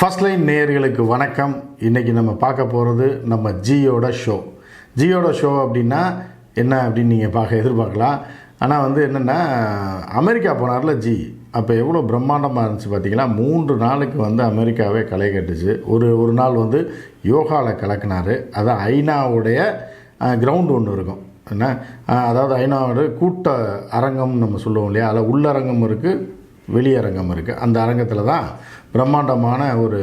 First line நேயர்களுக்கு வணக்கம். இன்றைக்கி நம்ம பார்க்க போகிறது நம்ம ஜியோட ஷோ ஜியோட ஷோ அப்படின்னா என்ன அப்படின்னு நீங்கள் பார்க்க எதிர்பார்க்கலாம். ஆனால் வந்து என்னென்னா அமெரிக்கா போனார்ல ஜி. அப்போ எவ்வளோ பிரம்மாண்டமாக இருந்துச்சு பார்த்தீங்களா மூன்று நாளுக்கு வந்து அமெரிக்காவே களை கட்டுச்சு. ஒரு ஒரு நாள் வந்து யோகாவில் கலக்கினார். அதான் ஐநாவுடைய கிரவுண்டு ஒன்று இருக்கும். என்ன? அதாவது ஐநாவோட கூட்ட அரங்கம்னு நம்ம சொல்லுவோம் இல்லையா? அதில் உள்ளரங்கம் இருக்குது வெளியரங்கம் இருக்குது அந்த அரங்கத்தில் தான் பிரம்மாண்டமான ஒரு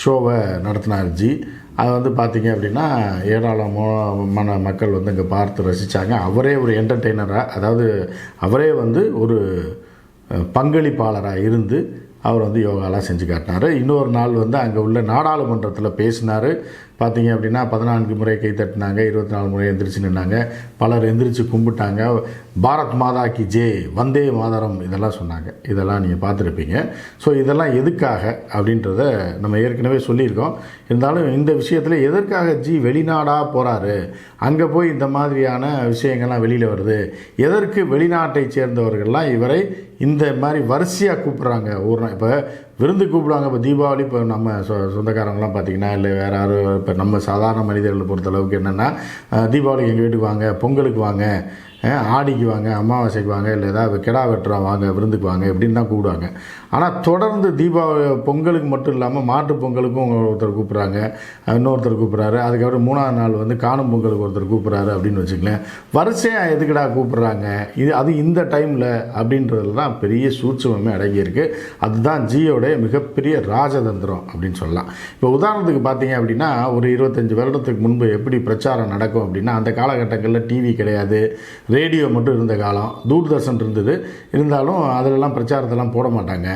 ஷோவை நடத்தினார் ஜி. அது வந்து பார்த்தீங்க அப்படின்னா ஏராளமான மக்கள் வந்து இங்கே பார்த்து ரசித்தாங்க அவரே ஒரு என்டர்டெய்னராக அதாவது அவரே வந்து ஒரு பங்களிப்பாளராக இருந்து அவர் வந்து யோகாலாம் செஞ்சு காட்டினார். இன்னொரு நாள் வந்து அங்கே உள்ள நாடாளுமன்றத்தில் பேசினார். பார்த்தீங்க அப்படின்னா பதினான்கு முறை கை தட்டினாங்க இருபத்தி நாலு முறை எந்திரிச்சு நின்னாங்க. பலர் எந்திரிச்சு கும்பிட்டாங்க. பாரத் மாதா கி ஜே வந்தே மாதரம் இதெல்லாம் சொன்னாங்க. இதெல்லாம் நீங்கள் பார்த்துருப்பீங்க. ஸோ இதெல்லாம் எதுக்காக அப்படின்றத நம்ம ஏற்கனவே சொல்லியிருக்கோம். இருந்தாலும் இந்த விஷயத்தில் எதற்காக ஜி வெளிநாடாக போகிறாரு அங்கே போய் இந்த மாதிரியான விஷயங்கள்லாம் வெளியில் வருது. எதற்கு வெளிநாட்டை சேர்ந்தவர்கள்லாம் இவரை இந்த மாதிரி வரிசையாக கூப்பிட்றாங்க. ஒரு நாள் இப்போ விருந்து கூப்பிடுவாங்க. இப்போ தீபாவளி இப்போ நம்ம சொ சொந்தக்காரங்களாம் பார்த்திங்கன்னா இல்லை வேறு யாரும் இப்போ நம்ம சாதாரண மனிதர்களை பொறுத்தளவுக்கு என்னென்னா தீபாவளி தீபாவளிக்கு எங்கள் வீட்டுக்கு வாங்க பொங்கலுக்கு வாங்க. ஆடிக்கு வாங்க அமாவாசைக்கு வாங்க இல்லை ஏதாவது கிடா வெட்டுறா வாங்க விருந்துக்கு வாங்க இப்படின்னு தான் கூப்பிடுவாங்க ஆனால் தொடர்ந்து தீபாவளி பொங்கலுக்கு மட்டும் இல்லாமல் மாட்டு பொங்கலுக்கும் ஒருத்தர் கூப்பிட்றாங்க இன்னொருத்தர் கூப்பிட்றாரு. அதுக்கப்புறம் மூணாவது நாள் வந்து காணும் பொங்கலுக்கு ஒருத்தர் கூப்பிட்றாரு அப்படின்னு வச்சுக்கலேன் வரிசையாக எதுக்குடா கூப்பிட்றாங்க? இது அது இந்த டைமில் அப்படின்றதுல தான் பெரிய சூட்சமே அடங்கியிருக்கு அதுதான் ஜியோடைய மிகப்பெரிய ராஜதந்திரம் அப்படின்னு சொல்லலாம். இப்போ உதாரணத்துக்கு பார்த்தீங்க அப்படின்னா ஒரு இருபத்தஞ்சி வருடத்துக்கு முன்பு எப்படி பிரச்சாரம் நடக்கும் அப்படின்னா அந்த காலகட்டங்களில் டிவி கிடையாது. ரேடியோ மட்டும் இருந்த காலம் தூர்தர்ஷன் இருந்தது. இருந்தாலும் அதிலெல்லாம் பிரச்சாரத்தெல்லாம் போட மாட்டாங்க.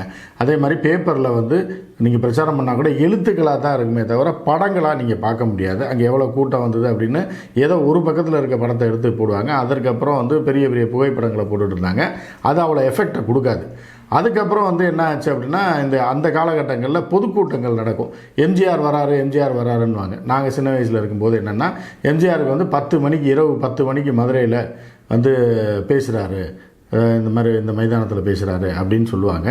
அதே மாதிரி பேப்பரில் வந்து நீங்கள் பிரச்சாரம் பண்ணால் கூட எழுத்துக்களாக தான் இருக்குமே தவிர படங்களாக நீங்கள் பார்க்க முடியாது. அங்கே எவ்வளோ கூட்டம் வந்தது அப்படின்னு ஏதோ ஒரு பக்கத்தில் இருக்க படத்தை எடுத்து போடுவாங்க. அதற்கப்புறம் வந்து பெரிய பெரிய புகைப்படங்களை போட்டுட்ருந்தாங்க அது அவ்வளோ எஃபெக்டை கொடுக்காது. அதுக்கப்புறம் வந்து என்ன ஆச்சு அப்படின்னா இந்த அந்த காலகட்டங்களில் பொதுக்கூட்டங்கள் நடக்கும். எம்ஜிஆர் வராரு எம்ஜிஆர் வராருன்னுவாங்க. நாங்கள் சின்ன வயசில் இருக்கும்போது என்னென்னா எம்ஜிஆருக்கு வந்து பத்து மணிக்கு இரவு பத்து மணிக்கு மதுரையில் வந்து பேசுகிறாரு இந்த மாதிரி இந்த மைதானத்தில் பேசுகிறாரு அப்படின்னு சொல்லுவாங்க.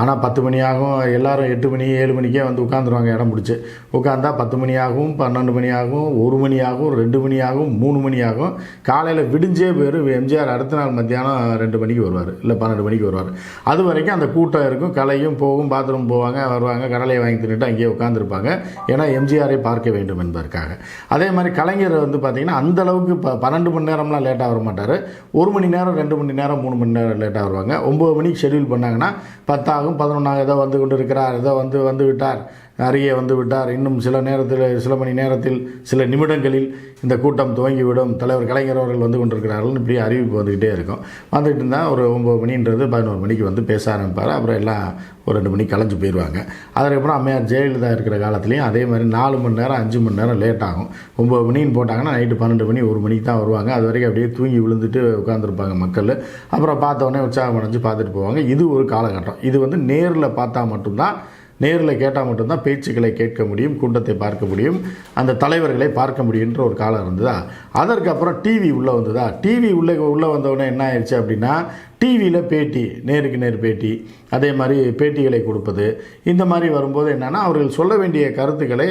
ஆனால் பத்து மணி ஆகும் எல்லாரும் எட்டு மணி ஏழு மணிக்கே வந்து உட்காந்துருவாங்க இடம் பிடிச்சி. உட்காந்தா பத்து மணி ஆகும் பன்னெண்டு மணி ஆகும் ஒரு மணி ஆகும் ரெண்டு மணி ஆகும் மூணு மணி ஆகும் காலையில் விடிஞ்சே பேர் எம்ஜிஆர் அடுத்த நாள் மத்தியானம் ரெண்டு மணிக்கு வருவார் இல்லை பன்னெண்டு மணிக்கு வருவார். அது வரைக்கும் அந்த கூட்டம் இருக்கும் கலையும் போகும் பாத்ரூம் போவாங்க வருவாங்க கடலையை வாங்கி தின்னுட்டு அங்கேயே உட்காந்துருப்பாங்க ஏன்னா எம்ஜிஆரை பார்க்க வேண்டும் என்பதற்காக. அதே மாதிரி கலைஞர் வந்து பார்த்திங்கன்னா அந்த அளவுக்கு இப்போ பன்னெண்டு மணி நேரம்லாம் லேட்டாக வர மாட்டார் ஒரு மணி நேரம் ரெண்டு மணி நேரம் மூணு மணி நேரம் லேட்டாக வருவாங்க. ஒம்பது மணிக்கு ஷெட்யூல் பண்ணாங்கன்னா பத்தாகும் பதினொன்றாக ஏதோ வந்து கொண்டு இருக்கிறார் ஏதோ வந்து வந்து விட்டார். அருகே வந்து விட்டார். இன்னும் சில நேரத்தில் சில மணி நேரத்தில் சில நிமிடங்களில் இந்த கூட்டம் துவங்கிவிடும். தலைவர் கலைஞர் அவர்கள் வந்து கொண்டிருக்கிறார்கள். இப்படி அறிவிப்பு வந்துக்கிட்டே இருக்கும். வந்துகிட்டு இருந்தால் ஒரு ஒம்பது மணின்றது பதினோரு மணிக்கு வந்து பேச ஆரம்பிப்பார். அப்புறம் எல்லாம் ஒரு ரெண்டு மணிக்கு கலைஞ்சு போயிடுவாங்க அதுக்கப்புறம் அம்மையார் ஜெயலலிதா இருக்கிற காலத்துலேயும் அதே மாதிரி நாலு மணி நேரம் அஞ்சு மணி நேரம் லேட் ஆகும். ஒம்பது மணின்னு போட்டாங்கன்னா நைட்டு பன்னெண்டு மணி ஒரு மணிக்கு தான் வருவாங்க. அது வரைக்கும் அப்படியே தூங்கி விழுந்துட்டு உட்காந்துருப்பாங்க மக்கள். அப்புறம் பார்த்தோன்னே உற்சாகம் அடைஞ்சு பார்த்துட்டு போவாங்க. இது ஒரு காலகட்டம். இது வந்து நேரில் பார்த்தா மட்டும்தான் நேரில் கேட்டால் மட்டும்தான் பேச்சுக்களை கேட்க முடியும் கூட்டத்தை பார்க்க முடியும் அந்த தலைவர்களை பார்க்க முடியுன்ற ஒரு காலம் இருந்ததா? அதற்கப்புறம் டிவி உள்ளே வந்ததா? டிவி உள்ளே உள்ளே வந்தவுடனே என்ன ஆயிடுச்சு அப்படின்னா டிவியில் பேட்டி நேருக்கு நேர் பேட்டி அதே மாதிரி பேட்டிகளை கொடுப்பது. இந்த மாதிரி வரும்போது என்னென்னா அவர்கள் சொல்ல வேண்டிய கருத்துக்களை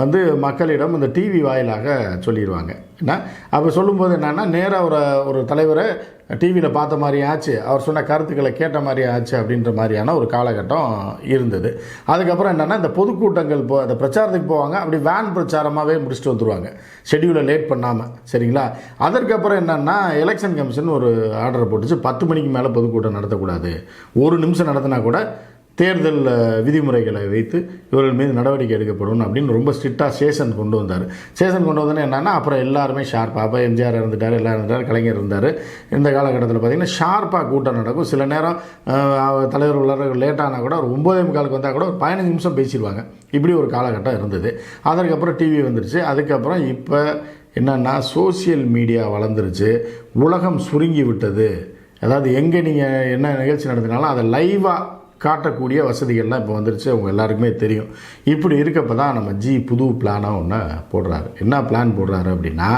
வந்து மக்களிடம் இந்த டிவி வாயிலாக சொல்லிடுவாங்க என்ன? அப்போ சொல்லும்போது என்னென்னா நேராக ஒரு ஒரு தலைவரை டிவியில் பார்த்த மாதிரி ஆச்சு அவர் சொன்ன கருத்துக்களை கேட்ட மாதிரி ஆச்சு அப்படின்ற மாதிரியான ஒரு காலகட்டம் இருந்தது. அதுக்கப்புறம் என்னென்னா இந்த பொதுக்கூட்டங்கள் போ அந்த பிரச்சாரத்துக்கு போவாங்க அப்படி வேன் பிரச்சாரமாகவே முடிச்சுட்டு வந்துடுவாங்க ஷெடியூலை லேட் பண்ணாமல் சரிங்களா? அதற்கப்புறம் என்னென்னா எலெக்ஷன் கமிஷன் ஒரு ஆர்டர் போட்டுச்சு. பத்து மணிக்கு மேலே பொதுக்கூட்டம் நடத்தக்கூடாது. ஒரு நிமிஷம் நடத்தினா கூட தேர்தல் விதிமுறைகளை வைத்து இவர்கள் மீது நடவடிக்கை எடுக்கப்படும் அப்படின்னு ரொம்ப ஸ்ட்ரிக்டாக சேஷன் கொண்டு வந்தார். சேஷன் கொண்டு வந்தோன்னே என்னன்னா அப்புறம் எல்லாருமே ஷார்ப்பாக அப்போ எம்ஜிஆர் இருந்துட்டார் எல்லாம் இருந்தார் கலைஞர் இருந்தார். இந்த காலகட்டத்தில் பார்த்திங்கன்னா ஷார்ப்பாக கூட்டம் நடக்கும். சில நேரம் தலைவர் உள்ளார்கள் லேட்டானா கூட ஒரு ஒம்பதே முக்காலுக்கு வந்தால் கூட ஒரு பதினஞ்சு நிமிஷம் பேசிடுவாங்க. இப்படி ஒரு காலகட்டம் இருந்தது. அதற்கப்புறம் டிவி வந்துருச்சு. அதுக்கப்புறம் இப்போ என்னென்னா சோஷியல் மீடியா வளர்ந்துருச்சு. உலகம் சுருங்கி விட்டது. அதாவது எங்கே நீங்கள் என்ன நிகழ்ச்சி நடத்தினாலும் அதை லைவாக காட்டக்கூடிய வசதிகள்லாம் இப்போ வந்துருச்சு அவங்க எல்லாருக்குமே தெரியும். இப்படி இருக்கப்போ தான் நம்ம ஜி புது பிளானாக ஒன்று போடுறாரு. என்ன பிளான் போடுறாரு அப்படின்னா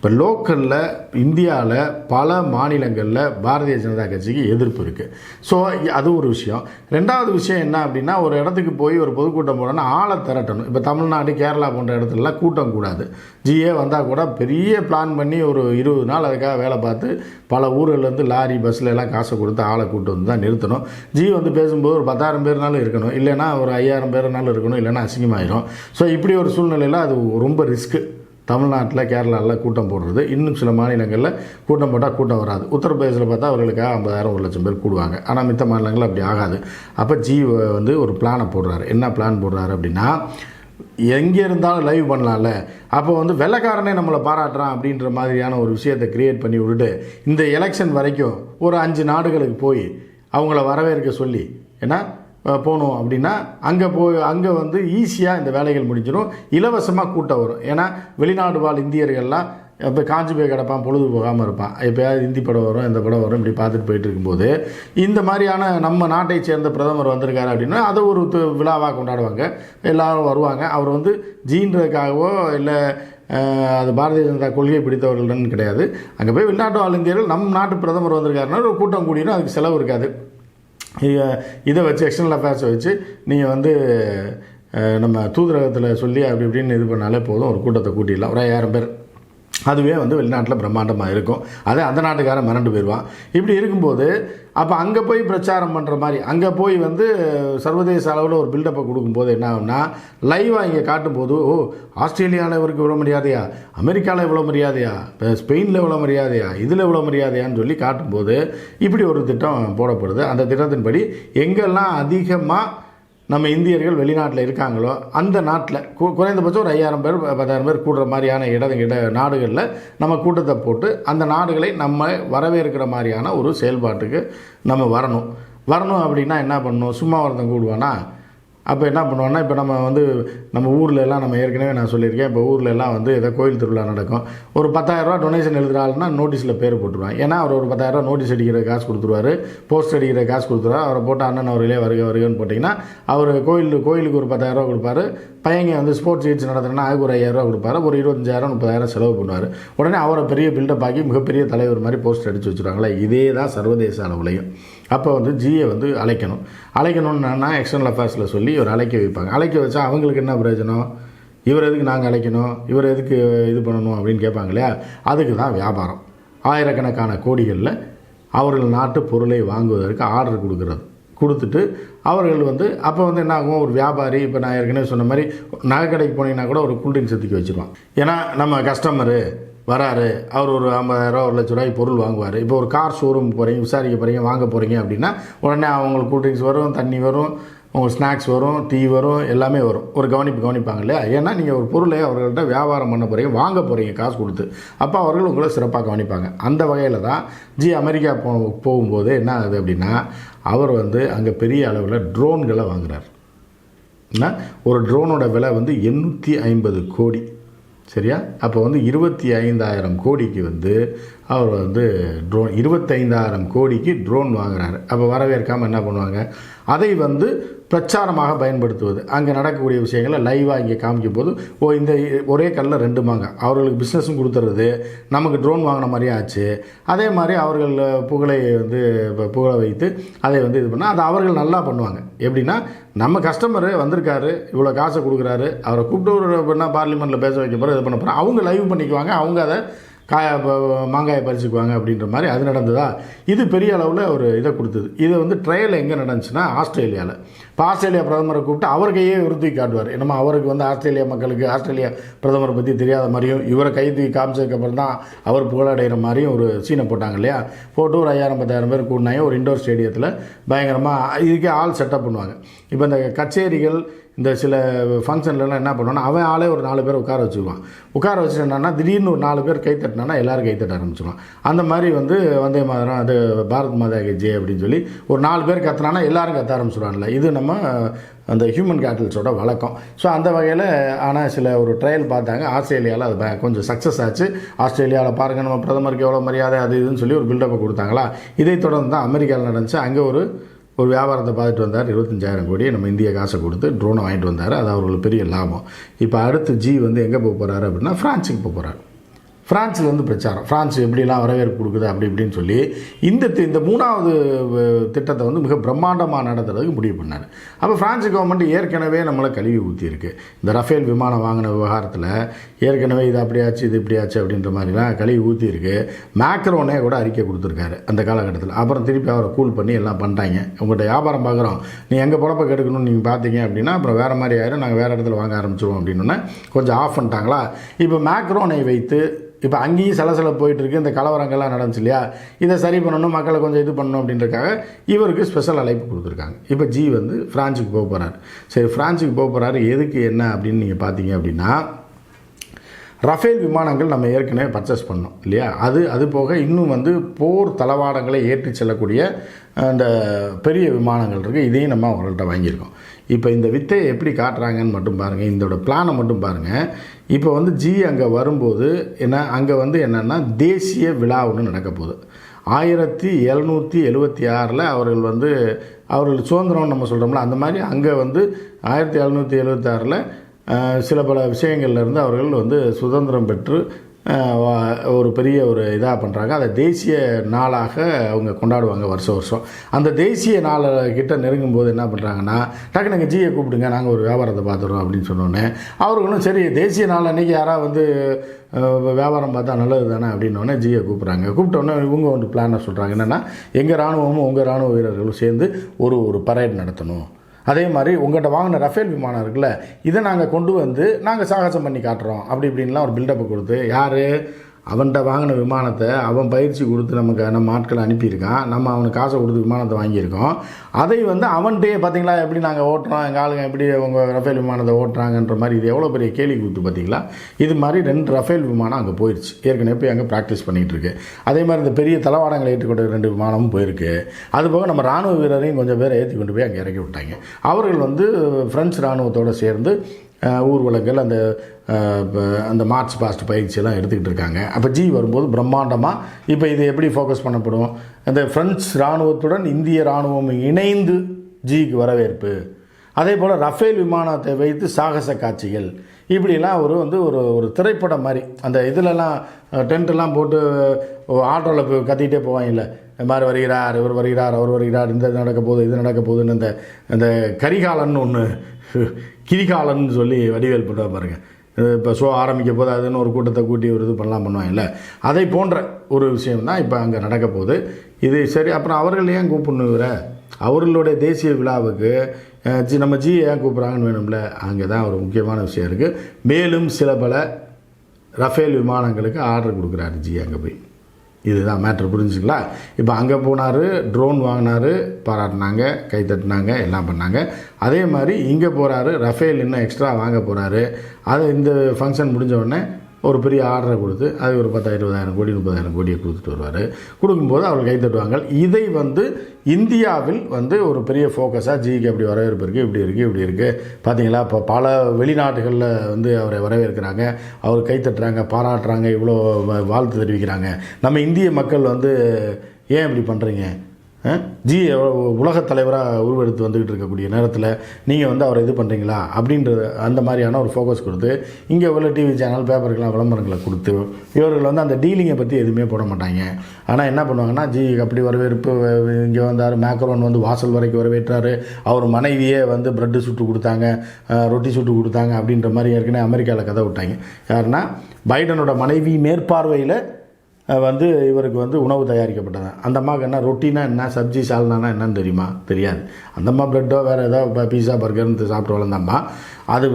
இப்போ லோக்கலில் இந்தியாவில் பல மாநிலங்களில் பாரதிய ஜனதா கட்சிக்கு எதிர்ப்பு இருக்குது ஸோ அது ஒரு விஷயம். ரெண்டாவது விஷயம் என்ன அப்படின்னா ஒரு இடத்துக்கு போய் ஒரு பொதுக்கூட்டம் போடணும்னா ஆளை திரட்டணும். இப்போ தமிழ்நாடு கேரளா போன்ற இடத்துலலாம் கூட்டம் கூடாது. ஜிஏ வந்தால் கூட பெரிய பிளான் பண்ணி ஒரு இருபது நாள் அதுக்காக வேலை பார்த்து பல ஊர்கள்லேருந்து லாரி பஸ்ஸில் எல்லாம் காசை கொடுத்து ஆளை கூட்டு வந்து தான் நிறுத்தணும். ஜி வந்து பேசும்போது ஒரு பத்தாயிரம் பேர்னாலும் இருக்கணும். இல்லைன்னா ஒரு ஐயாயிரம் பேர்னாலும் இருக்கணும். இல்லைன்னா அசிங்கமாயிரும். ஸோ இப்படி ஒரு சூழ்நிலையில் அது ரொம்ப ரிஸ்க்கு தமிழ்நாட்டில் கேரளாவில் கூட்டம் போடுறது. இன்னும் சில மாநிலங்களில் கூட்டம் போட்டால் கூட்டம் வராது. உத்தரப்பிரதேசில் பார்த்தா அவர்களுக்காக ஐம்பதாயிரம் ஒரு லட்சம் பேர் கூடுவாங்க. ஆனால் மித்த மாநிலங்களில் அப்படி ஆகாது. அப்போ ஜி வந்து ஒரு பிளானை போடுறாரு. என்ன பிளான் போடுறாரு அப்படின்னா எங்கே இருந்தாலும் லைவ் பண்ணலாம்ல. அப்போ வந்து வெள்ளைக்காரனே நம்மளை பாராட்டுறான் அப்படின்ற மாதிரியான ஒரு விஷயத்தை கிரியேட் பண்ணி விட்டுட்டு இந்த எலெக்ஷன் வரைக்கும் ஒரு அஞ்சு நாடுகளுக்கு போய் அவங்கள வரவேற்க சொல்லி ஏன்னா போனோம் போகணும் அப்படின்னா அங்கே போய் அங்கே வந்து ஈஸியாக இந்த வேலைகள் முடிஞ்சிடும். இலவசமாக கூட்டம் வரும். ஏன்னா வெளிநாடு வாழ் இந்தியர்கள்லாம் இப்போ காஞ்சி போய் கிடப்பான் பொழுது போகாமல் இருப்பான். எப்போயாவது ஹிந்தி படம் வரும் இந்த படம் வரும் இப்படி பார்த்துட்டு போயிட்டு இருக்கும்போது இந்த மாதிரியான நம்ம நாட்டை சேர்ந்த பிரதமர் வந்திருக்காரு அப்படின்னா அதை ஒரு து- விழாவாக கொண்டாடுவாங்க. எல்லாரும் வருவாங்க. அவர் வந்து ஜீன்றதுக்காகவோ இல்லை அது பாரதிய ஜனதா கொள்கையை பிடித்தவர்கள்னு கிடையாது. அங்கே போய் வெளிநாட்டு வாழ் இந்தியர்கள் நம் நாட்டு பிரதமர் வந்திருக்காருன்னா ஒரு கூட்டம் கூடினா அதுக்கு செலவு இருக்காது. இதை வச்சு எக்ஸ்டர்னல் அஃபேர்ஸை வச்சு நீங்கள் வந்து நம்ம தூதரகத்தில் சொல்லி அப்படி இப்படின்னு இது பண்ணாலே போதும். ஒரு கூட்டத்தை கூட்டிடலாம். ஒரு ஐயாயிரம் பேர். அதுவே வந்து வெளிநாட்டில் பிரம்மாண்டமாக இருக்கும். அதே அந்த நாட்டுக்காரன் மிரண்டு போயிடுவான் இப்படி இருக்கும்போது அப்போ அங்கே போய் பிரச்சாரம் பண்ணுற மாதிரி அங்கே போய் வந்து சர்வதேச அளவில் ஒரு பில்டப்பை கொடுக்கும்போது என்ன ஆகும்னா லைவாக இங்கே காட்டும்போது ஓ ஆஸ்திரேலியாவில் இவருக்கு இவ்வளோ மரியாதையா? அமெரிக்காவில் இவ்வளோ மரியாதையா? இப்போ ஸ்பெயினில் இவ்வளோ மரியாதையா? இதில் இவ்வளோ மரியாதையான்னு சொல்லி காட்டும்போது இப்படி ஒரு திட்டம் போடப்படுது. அந்த திட்டத்தின்படி எங்கெல்லாம் அதிகமாக நம்ம இந்தியர்கள் வெளிநாட்டில் இருக்காங்களோ அந்த நாட்டில் கு குறைந்தபட்சம் ஒரு ஐயாயிரம் பேர் பத்தாயிரம் பேர் கூடுற மாதிரியான இட இட நாடுகளில் நம்ம கூட்டத்தை போட்டு அந்த நாடுகளை நம்ம வரவேற்கிற மாதிரியான ஒரு செயல்பாட்டுக்கு நம்ம வரணும். வரணும் அப்படின்னா என்ன பண்ணணும்? சும்மா ஒருத்தன் கூடுவானா? அப்போ என்ன பண்ணுவான்னா இப்போ நம்ம வந்து நம்ம ஊரில் எல்லாம் நம்ம ஏற்கனவே நான் சொல்லியிருக்கேன் இப்போ ஊரில் எல்லாம் வந்து ஏதோ கோயில் திருவிழா நடக்கும். ஒரு பத்தாயிரரூவா டொனேஷன் எழுதுறாருன்னா நோட்டீஸில் பேர் போட்டுருவான் ஏன்னா அவர் ஒரு பத்தாயிரரூவா நோட்டீஸ் அடிக்கிற காசு கொடுத்துருவாரு. போஸ்ட் அடிக்கிற காசு கொடுத்துருவாரு. அவரை போட்டு அண்ணன் அவர்களே வருக வருகன்னு போட்டிங்கன்னா அவர் கோயில் கோயிலுக்கு ஒரு பத்தாயிரரூவா கொடுப்பாரு. பையங்க வந்து ஸ்போர்ட்ஸ் ஈட்ஸ் நடத்துனா அதுக்கு ஒரு ஐயாயிரரூவா கொடுப்பாரு. ஒரு இருபத்தஞ்சாயிரம் முப்பதாயிரம் செலவு பண்ணுவார். உடனே அவரை பெரிய பில்டப் ஆகி மிகப்பெரிய தலைவர் மாதிரி போஸ்ட் அடித்து வச்சுருவாங்களே இதே தான் சர்வதேச அளவுலையும். அப்போ வந்து ஜியை வந்து அழைக்கணும். அழைக்கணும்னா எக்ஸ்டர்னல் அஃபேர்ஸில் சொல்லி இவர் அழைக்க வைப்பாங்க. அழைக்க வச்சா அவங்களுக்கு என்ன பிரயோஜனம்? இவர் எதுக்கு நாங்கள் அழைக்கணும்? இவர் எதுக்கு இது பண்ணணும் அப்படின்னு கேட்பாங்க இல்லையா? அதுக்கு தான் வியாபாரம். ஆயிரக்கணக்கான கோடிகளில் அவர்கள் நாட்டு பொருளை வாங்குவதற்கு ஆர்டர் கொடுக்குறது. கொடுத்துட்டு அவர்கள் வந்து அப்போ வந்து என்ன ஆகும்? ஒரு வியாபாரி இப்போ நான் ஏற்கனவே சொன்ன மாதிரி நகை கடைக்கு போனீங்கன்னா கூட ஒரு கூல்ட்ரிங்க்ஸ் எடுத்துக்கி வச்சுருவான். ஏன்னா நம்ம கஸ்டமரு வராரு. அவர் ஒரு ஐம்பதாயிரரூவா ஒரு லட்ச ரூபாய்க்கு பொருள் வாங்குவார். இப்போ ஒரு கார் ஷோரூம் போகிறீங்க விசாரிக்க போகிறீங்க வாங்க போகிறீங்க அப்படின்னா உடனே அவங்களுக்கு கூல்ட்ரிங்க்ஸ் வரும் தண்ணி வரும் உங்களுக்கு ஸ்நாக்ஸ் வரும் டீ வரும் எல்லாமே வரும். ஒரு கவனிப்பு கவனிப்பாங்க இல்லையா? ஏன்னா நீங்கள் ஒரு பொருளை அவர்கள்ட்ட வியாபாரம் பண்ண போகிறீங்க வாங்க போகிறீங்க காசு கொடுத்து. அப்போ அவர்கள் உங்களை சிறப்பாக கவனிப்பாங்க. அந்த வகையில் தான் ஜி அமெரிக்கா போ போகும்போது என்ன ஆகுது அப்படின்னா அவர் வந்து அங்கே பெரிய அளவில் ட்ரோன்களை வாங்குறார். என்ன? ஒரு ட்ரோனோட விலை வந்து எண்ணூற்றி ஐம்பது கோடி. சரியா? அப்போ வந்து இருபத்தி ஐந்தாயிரம் கோடிக்கு வந்து அவர் வந்து ட்ரோன் இருபத்தைந்தாயிரம் கோடிக்கு ட்ரோன் வாங்குறாரு. அப்போ வரவேற்காமல் என்ன பண்ணுவாங்க? அதை வந்து பிரச்சாரமாக பயன்படுத்துவது. அங்கே நடக்கக்கூடிய விஷயங்களை லைவாக இங்கே காமிக்கும் போது ஓ இந்த ஒரே கல்லில் ரெண்டு மாங்க. அவர்களுக்கு பிஸ்னஸும் கொடுத்துறது நமக்கு ட்ரோன் வாங்கின மாதிரியே ஆச்சு. அதே மாதிரி அவர்கள் புகழை வந்து இப்போ புகழ வைத்து அதை வந்து இது பண்ணால் அதை அவர்கள் நல்லா பண்ணுவாங்க. எப்படின்னா நம்ம கஸ்டமரு வந்திருக்காரு இவ்வளோ காசை கொடுக்குறாரு அவரை கூப்பிட்டு ஒரு பார்லிமெண்ட்டில் பேச வைக்க போகிறோம் இது பண்ண போகிறோம் அவங்க லைவ் பண்ணிக்குவாங்க. அவங்க அதை காய ப- மாங்காயை பறிச்சுக்குவாங்க அப்படின்ற மாதிரி அது நடந்ததா? இது பெரிய அளவில் ஒரு இதை கொடுத்தது. இது வந்து ட்ரையல் எங்கே நடந்துச்சுன்னா ஆஸ்திரேலியாவில் இப்போ ஆஸ்திரேலியா பிரதமரை கூப்பிட்டு அவர் கையே உறுதி தூக்கி காட்டுவார். என்னமோ அவருக்கு வந்து ஆஸ்திரேலியா மக்களுக்கு ஆஸ்திரேலியா பிரதமரை பற்றி தெரியாத மாதிரியும் இவரை கை தூக்கி காமிச்சதுக்கப்புறம் தான் அவர் புகழடைகிற மாதிரியும் ஒரு சீனை போட்டாங்க இல்லையா? போட்டு ஒரு ஐயாயிரம் பத்தாயிரம் பேர் கூடினாங்க. ஒரு இண்டோர் ஸ்டேடியத்தில் பயங்கரமாக இதுக்கே ஆள் செட்டப் பண்ணுவாங்க. இப்போ இந்த கச்சேரிகள் இந்த சில ஃபங்க்ஷன்லலாம் என்ன பண்ணுவான்னா அவன் ஆளே ஒரு நாலு பேர் உட்கார வச்சுக்குவான். உட்கார வச்சுட்டு என்னன்னா திடீர்னு ஒரு நாலு பேர் கை தட்டினானா எல்லாரும் கை தட்ட ஆரம்பிச்சிடுவான் அந்த மாதிரி வந்து வந்தே மாதிரம் அது பாரத் மாதா கே ஜே அப்படின்னு சொல்லி ஒரு நாலு பேர் கத்துனானா எல்லோரும் கத்த ஆரம்பிச்சிடுவான்ல இது நம்ம அந்த ஹியூமன் கேட்டல்ஸோட வழக்கம். ஸோ அந்த வகையில் ஆனால் சில ஒரு ட்ரையல் பார்த்தாங்க. ஆஸ்திரேலியாவில் அது கொஞ்சம் சக்ஸஸ் ஆச்சு. ஆஸ்திரேலியாவில் பாருங்கள் நம்ம பிரதமருக்கு எவ்வளோ மரியாதை அது இதுன்னு சொல்லி ஒரு பில்டப்பை கொடுத்தாங்களா? இதை தொடர்ந்து தான் அமெரிக்காவில் நடந்துச்சு. அங்கே ஒரு ஒரு வியாபாரத்தை பார்த்துட்டு வந்தார் இருபத்தஞ்சாயிரம் கோடியை நம்ம இந்திய காசை கொடுத்து ட்ரோனை வாங்கிட்டு வந்தார். அது அவர்களுக்கு பெரிய லாபம். இப்போ அடுத்து ஜி வந்து எங்கே போக போகிறாரு அப்படின்னா ஃப்ரான்ஸுக்கு போக போகிறாரு ஃப்ரான்ஸில் வந்து பிரச்சாரம். ஃப்ரான்ஸ் எப்படிலாம் வரவேற்பு கொடுக்குது அப்படி இப்படின்னு சொல்லி இந்த தி- இந்த மூணாவது திட்டத்தை வந்து மிக பிரம்மாண்டமாக நடத்துறதுக்கு முடிவு பண்ணார். அப்போ ஃப்ரான்ஸ் கவர்மெண்ட் ஏற்கனவே நம்மளை கழுவி ஊற்றிருக்கு இந்த ரஃபேல் விமானம் வாங்கின விவகாரத்தில் ஏற்கனவே இது அப்படியாச்சு இது இப்படியாச்சு அப்படின்ற மாதிரிலாம் கழுவி ஊற்றிருக்கு மேக்ரோனே கூட அறிக்கை கொடுத்துருக்காரு அந்த காலகட்டத்தில். அப்புறம் திருப்பி அவரை கூல் பண்ணி எல்லாம் பண்ணிட்டாங்க. உங்கள்கிட்ட வியாபாரம் பார்க்குறோம். நீ எங்கள் பொழப்ப கெடுக்கணும்னு நீங்கள் பார்த்தீங்க அப்படின்னா அப்புறம் வேறு மாதிரி ஆயிரும் நாங்கள் வேறு இடத்துல வாங்க ஆரம்பிச்சிருவோம் அப்படின்னா கொஞ்சம் ஆஃப் பண்ணிட்டாங்களா? இப்போ மேக்ரோனை வைத்து இப்போ அங்கேயும் சலசல போயிட்டுருக்கு இந்த கலவரங்கள்லாம் நடந்துச்சு இல்லையா? இதை சரி பண்ணணும் மக்களை கொஞ்சம் இது பண்ணணும் அப்படின்றக்காக இவருக்கு ஸ்பெஷல் அழைப்பு கொடுத்துருக்காங்க. இப்போ ஜி வந்து ஃப்ரான்ஸுக்கு போக போகிறாரு சரி ஃப்ரான்ஸுக்கு போக போகிறாரு எதுக்கு என்ன அப்படின்னு நீங்கள் பார்த்தீங்க அப்படின்னா ரஃபேல் விமானங்கள் நம்ம ஏற்கனவே பர்ச்சேஸ் பண்ணோம் இல்லையா? அது அது போக இன்னும் வந்து போர் தளவாடங்களை ஏற்றி செல்லக்கூடிய அந்த பெரிய விமானங்கள் இருக்குது இதையும் நம்ம அவங்கள்ட்ட வாங்கியிருக்கோம். இப்போ இந்த வித்தையை எப்படி காட்டுறாங்கன்னு மட்டும் பாருங்கள் இதோட பிளானை மட்டும் பாருங்கள் இப்போ வந்து ஜி அங்கே வரும்போது என்ன அங்கே வந்து என்னென்னா தேசிய விழா ஒன்று நடக்க போகுது. ஆயிரத்தி எழுநூற்றி எழுபத்தி ஆறில் அவர்கள் வந்து அவர்கள் சுதந்திரம்னு நம்ம சொல்கிறோம்ல அந்த மாதிரி அங்கே வந்து ஆயிரத்தி எழுநூற்றி எழுபத்தாறில் சில பல விஷயங்கள்லேருந்து அவர்கள் வந்து சுதந்திரம் பெற்று ஒரு பெரிய ஒரு இதாக பண்ணுறாங்க அதை தேசிய நாளாக அவங்க கொண்டாடுவாங்க வருஷம் வருஷம். அந்த தேசிய நாளை கிட்ட நெருங்கும் போது என்ன பண்ணுறாங்கன்னா டக்கு நாங்கள் ஜியை கூப்பிடுங்க நாங்கள் ஒரு வியாபாரத்தை பார்த்துறோம் அப்படின்னு சொன்னோன்னே அவர்களும் சரி தேசிய நாள் அன்றைக்கி யாராவது வந்து வியாபாரம் பார்த்தா நல்லது தானே அப்படின்னோடனே ஜியை கூப்பிட்றாங்க. கூப்பிட்டோன்னே இவங்க வந்து பிளானை சொல்கிறாங்க என்னென்னா எங்கள் இராணுவமும் உங்கள் இராணுவ வீரர்களும் சேர்ந்து ஒரு ஒரு பரேட் நடத்தணும். அதே மாதிரி உங்கள்கிட்ட வாங்கின ரஃபேல் விமானம் இருக்குல்ல இதை நாங்கள் கொண்டு வந்து நாங்கள் சாகசம் பண்ணி காட்டுறோம். அப்படி இப்படின்லாம் ஒரு பில்டப்பை கொடுத்து யார் அவன்கிட்ட வாங்கின விமானத்தை அவன் பயிற்சி கொடுத்து நமக்கு நம்ம ஆட்களை அனுப்பியிருக்கான். நம்ம அவனுக்கு காசை கொடுத்து விமானத்தை வாங்கியிருக்கோம். அதை வந்து அவன்கிட்டயே பார்த்தீங்களா எப்படி நாங்கள் ஓட்டுறோம் எங்கள் ஆளுங்க எப்படி உங்கள் ரஃபேல் விமானத்தை ஓட்டுறாங்கன்ற மாதிரி இது எவ்வளோ பெரிய கேள்வி கொடுத்து பார்த்தீங்களா? இது மாதிரி ரெண்டு ரஃபேல் விமானம் அங்கே போயிடுச்சு ஏற்கனவே போய் அங்கே ப்ராக்டிஸ் பண்ணிகிட்டு இருக்கு. அதே மாதிரி இந்த பெரிய தளவாடங்களை ஏற்றுக்கொண்ட ரெண்டு விமானமும் போயிருக்கு. அதுபோக நம்ம ராணுவ வீரரையும் கொஞ்சம் பேரை ஏற்றி கொண்டு போய் அங்கே இறக்கி விட்டாங்க. அவர்கள் வந்து ஃப்ரெஞ்சு இராணுவத்தோடு சேர்ந்து ஊர்வலங்கள் அந்த அந்த மார்ச் பாஸ்ட் பயிற்சியெல்லாம் எடுத்துக்கிட்டு இருக்காங்க. அப்போ ஜி வரும்போது பிரம்மாண்டமாக இப்போ இது எப்படி ஃபோக்கஸ் பண்ணப்படும்? அந்த ஃப்ரெஞ்ச் இராணுவத்துடன் இந்திய இராணுவம் இணைந்து ஜிக்கு வரவேற்பு. அதே போல் ரஃபேல் விமானத்தை வைத்து சாகச காட்சிகள். இப்படிலாம் ஒரு வந்து ஒரு ஒரு திரைப்படம் மாதிரி. அந்த இதிலலாம் டென்ட்டெல்லாம் போட்டு ஆட்டோவில் போய் கத்திக்கிட்டே போவாங்கல்ல. இல்லை மாதிரி வருகிறார் இவர் வருகிறார் அவர் வருகிறார் இந்த இது நடக்க போகுது இது நடக்க போகுதுன்னு அந்த அந்த கரிகாலன் ஒன்று கிரிகாலன் சொல்லி வடிவேல் பண்ணுவா பாருங்க. இப்போ ஷோ ஆரம்பிக்க போது அதுன்னு ஒரு கூட்டத்தை கூட்டி ஒரு இது பண்ணலாம் பண்ணுவாங்கல்ல. அதை போன்ற ஒரு விஷயம் தான் இப்போ அங்கே நடக்க போகுது. இது சரி அப்புறம் அவர்கள் ஏன் கூப்பிடணும் அவர்களுடைய தேசிய விழாவுக்கு ஜி நம்ம ஜி ஏன் கூப்பிட்றாங்கன்னு வேணும்ல? அங்கே தான் ஒரு முக்கியமான விஷயம் இருக்குது மேலும் சில பல ரஃபேல் விமானங்களுக்கு ஆர்டர் கொடுக்குறாரு ஜி அங்கே போய். இதுதான் மேட்ரு புரிஞ்சுங்களா? இப்போ அங்கே போனார் ட்ரோன் வாங்கினாரு பாராட்டினாங்க கை தட்டினாங்க எல்லாம் பண்ணாங்க. அதே மாதிரி இங்கே போகிறாரு ரஃபேல் இன்னும் எக்ஸ்ட்ரா வாங்க போகிறாரு அது இந்த ஃபங்க்ஷன் முடிஞ்ச உடனே ஒரு பெரிய ஆர்டரை கொடுத்து அது ஒரு பத்தாயிரம் இருபதாயிரம் கோடி முப்பதாயிரம் கோடியை கொடுத்துட்டு வருவார். கொடுக்கும்போது அவர் கை தட்டுவாங்க இதை வந்து இந்தியாவில் வந்து ஒரு பெரிய ஃபோக்கஸாக ஜிக்கு அப்படி வரவேற்பு இருக்குது இப்படி இருக்குது இப்படி இருக்குது பார்த்தீங்களா இப்போ பல வெளிநாடுகளில் வந்து அவரை வரவேற்கிறாங்க. அவர் கை தட்டுறாங்க பாராட்டுறாங்க இவ்வளோ வ- வாழ்த்து தெரிவிக்கிறாங்க. நம்ம இந்திய மக்கள் வந்து ஏன் இப்படி பண்ணுறீங்க ஜி உலகத் தலைவராக உருவெடுத்து வந்துக்கிட்டு இருக்கக்கூடிய நேரத்தில் நீங்கள் வந்து அவரை இது பண்ணுறீங்களா அப்படின்றது அந்த மாதிரியான ஒரு ஃபோக்கஸ் கொடுத்து இங்கே உள்ள டிவி சேனல் பேப்பருக்கெலாம் விளம்பரங்களை கொடுத்து இவர்கள் வந்து அந்த டீலிங்கை பற்றி எதுவுமே போட மாட்டாங்க. ஆனால் என்ன பண்ணுவாங்கன்னா ஜி அப்படி வரவேற்பு இங்கே வந்தார் மேக்ரோன் வந்து வாசல் வரைக்கும் வரவேற்றார் அவர் மனைவியே வந்து ப்ரெட்டு சுட்டு கொடுத்தாங்க ரொட்டி சுட்டு கொடுத்தாங்க அப்படின்ற மாதிரி ஏற்கனவே அமெரிக்காவில் கதை விட்டாங்க. யாருன்னா பைடனோட மனைவி மேற்பார்வையில் வந்து இவருக்கு வந்து உணவு தயாரிக்கப்பட்டது. அந்த அம்மாவுக்கு என்ன ரொட்டினா என்ன சப்ஜி சால்னானா என்னன்னு தெரியுமா? தெரியாது. அந்த அம்மா ப்ரெட்டோ வேறு ஏதாவது பீஸா பர்கர்னு சாப்பிட்டு வளர்ந்தம்மா அது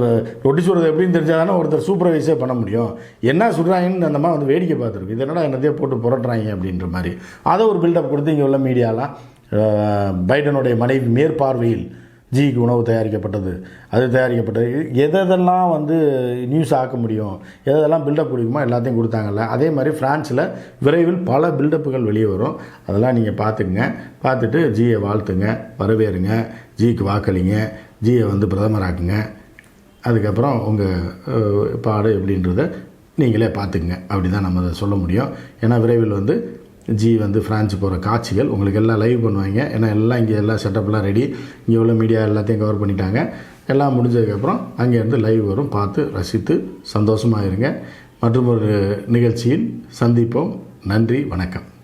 ரொட்டி சுடுறது எப்படின்னு தெரிஞ்சால் தானே ஒருத்தர் சூப்பர்வைஸே பண்ண முடியும். என்ன சுடுறாங்கன்னு அந்த அம்மா வந்து வேடிக்கை பார்த்துருக்கு. இது என்னடா என்னத்தையே போட்டு புரட்டுறாங்க அப்படின்ற மாதிரி. அதை ஒரு பில்டப் கொடுத்து இங்கே உள்ள மீடியாலாம் பைடனுடைய மனைவி மேற்பார்வையில் ஜிக்கு உணவு தயாரிக்கப்பட்டது அது தயாரிக்கப்பட்டது. எதெல்லாம் வந்து நியூஸ் ஆக்க முடியும் எதெல்லாம் பில்டப் கொடுக்குமோ எல்லாத்தையும் கொடுத்தாங்கல்ல. அதே மாதிரி ஃப்ரான்ஸில் விரைவில் பல பில்டப்புகள் வெளியே வரும். அதெல்லாம் நீங்கள் பார்த்துக்குங்க. பார்த்துட்டு ஜியை வாழ்த்துங்க வரவேறுங்க. ஜிக்கு வாக்களிங்க ஜியை வந்து பிரதமராக்குங்க. அதுக்கப்புறம் உங்கள் பாடு எப்படின்றத நீங்களே பார்த்துக்குங்க. அப்படி தான் நம்ம அதை சொல்ல முடியும். ஏன்னா விரைவில் வந்து ஜி வந்து ஃப்ரான்ஸ் போகிற காட்சிகள். உங்களுக்கு எல்லாம் லைவ் பண்ணுவாங்க. ஏன்னா எல்லாம் இங்கே எல்லாம் செட்டப்லாம் ரெடி இங்கே உள்ள மீடியா எல்லாத்தையும் கவர் பண்ணிட்டாங்க. எல்லாம் முடிஞ்சதுக்கப்புறம் அங்கேருந்து லைவ் வரும். பார்த்து ரசித்து சந்தோஷமாக இருங்க. மற்றும் ஒரு நிகழ்ச்சியில் சந்திப்போம். நன்றி வணக்கம்.